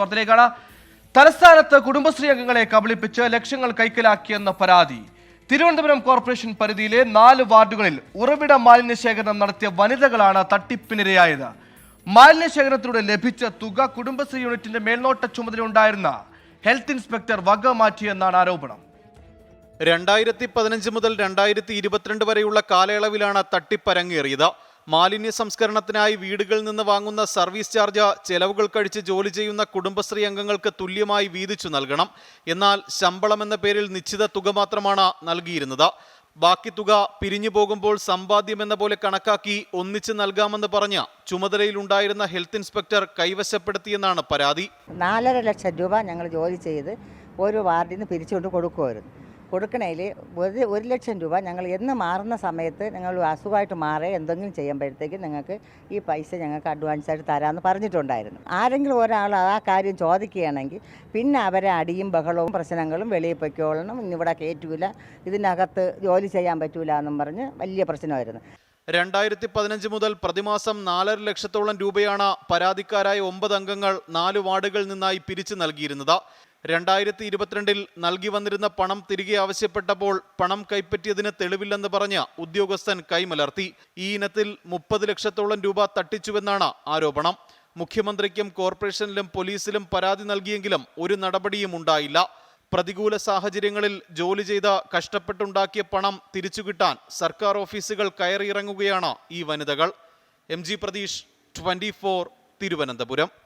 വാർത്തയിലേക്കാണ്. തലസ്ഥാനത്ത് കുടുംബശ്രീ അംഗങ്ങളെ കബളിപ്പിച്ച് ലക്ഷ്യങ്ങൾ കൈക്കലാക്കിയെന്ന പരാതി. തിരുവനന്തപുരം കോർപ്പറേഷൻ പരിധിയിലെ നാല് വാർഡുകളിൽ ഉറവിട മാലിന്യ ശേഖരണം നടത്തിയ വനിതകളാണ് തട്ടിപ്പിനിരയായത്. മാലിന്യ ശേഖരണത്തിലൂടെ ലഭിച്ച തുക കുടുംബശ്രീ യൂണിറ്റിന്റെ മേൽനോട്ട ചുമതല ഉണ്ടായിരുന്ന ഹെൽത്ത് ഇൻസ്പെക്ടർ വക മാറ്റിയെന്നാണ് ആരോപണം. രണ്ടായിരത്തി പതിനഞ്ച് മുതൽ രണ്ടായിരത്തി ഇരുപത്തിരണ്ട് വരെയുള്ള കാലയളവിലാണ് തട്ടിപ്പരങ്ങേറിയത് മാലിന്യ സംസ്കരണത്തിനായി വീടുകളിൽ നിന്ന് വാങ്ങുന്ന സർവീസ് ചാർജ് ചെലവുകൾ കഴിച്ച് ജോലി ചെയ്യുന്ന കുടുംബശ്രീ അംഗങ്ങൾക്ക് തുല്യമായി വീതിച്ചു നൽകണം. എന്നാൽ ശമ്പളം എന്ന പേരിൽ നിശ്ചിത തുക മാത്രമാണ് നൽകിയിരുന്നത്. ബാക്കി തുക പിരിഞ്ഞു പോകുമ്പോൾ സമ്പാദ്യം എന്ന പോലെ കണക്കാക്കി ഒന്നിച്ച് നൽകാമെന്ന് പറഞ്ഞ ചുമതലയിലുണ്ടായിരുന്ന ഹെൽത്ത് ഇൻസ്പെക്ടർ കൈവശപ്പെടുത്തിയെന്നാണ് പരാതി. നാലര ലക്ഷം രൂപ ഞങ്ങൾ ജോലി ചെയ്ത് ഒരു വാർഡിൽ നിന്ന് പിരിച്ചുകൊണ്ട് കൊടുക്കുമായിരുന്നു. കൊടുക്കണേൽ ഒരു ഒരു ലക്ഷം രൂപ ഞങ്ങൾ എന്ന് മാറുന്ന സമയത്ത് ഞങ്ങൾ അസുഖമായിട്ട് മാറി എന്തെങ്കിലും ചെയ്യുമ്പോഴത്തേക്ക് നിങ്ങൾക്ക് ഈ പൈസ ഞങ്ങൾക്ക് അഡ്വാൻസ് ആയിട്ട് തരാമെന്ന് പറഞ്ഞിട്ടുണ്ടായിരുന്നു. ആരെങ്കിലും ഒരാൾ ആ കാര്യം ചോദിക്കുകയാണെങ്കിൽ പിന്നെ അവരെ അടിയും ബഹളവും പ്രശ്നങ്ങളും വെളിയിൽ പൊയ്ക്കോളണം ഇവിടെ കയറ്റൂല ഇതിനകത്ത് ജോലി ചെയ്യാൻ പറ്റൂല എന്നും പറഞ്ഞ് വലിയ പ്രശ്നമായിരുന്നു. രണ്ടായിരത്തി പതിനഞ്ച് മുതൽ പ്രതിമാസം നാലര ലക്ഷത്തോളം രൂപയാണ് പരാതിക്കാരായ ഒമ്പത് അംഗങ്ങൾ നാല് വാർഡുകളിൽ നിന്നായി പിരിച്ചു നൽകിയിരുന്നത്. രണ്ടായിരത്തി ഇരുപത്തിരണ്ടിൽ നൽകി വന്നിരുന്ന പണം തിരികെ ആവശ്യപ്പെട്ടപ്പോൾ പണം കൈപ്പറ്റിയതിന് തെളിവില്ലെന്ന് പറഞ്ഞ് ഉദ്യോഗസ്ഥൻ കൈമലർത്തി. ഈ ഇനത്തിൽ മുപ്പത് ലക്ഷത്തോളം രൂപ തട്ടിച്ചുവെന്നാണ് ആരോപണം. മുഖ്യമന്ത്രിക്കും കോർപ്പറേഷനിലും പോലീസിലും പരാതി നൽകിയെങ്കിലും ഒരു നടപടിയും ഉണ്ടായില്ല. പ്രതികൂല സാഹചര്യങ്ങളിൽ ജോലി ചെയ്ത കഷ്ടപ്പെട്ടുണ്ടാക്കിയ പണം തിരിച്ചുകിട്ടാൻ സർക്കാർ ഓഫീസുകൾ കയറിയിറങ്ങുകയാണ് ഈ വനിതകൾ. M G Pratheesh twenty Thiruvananthapuram.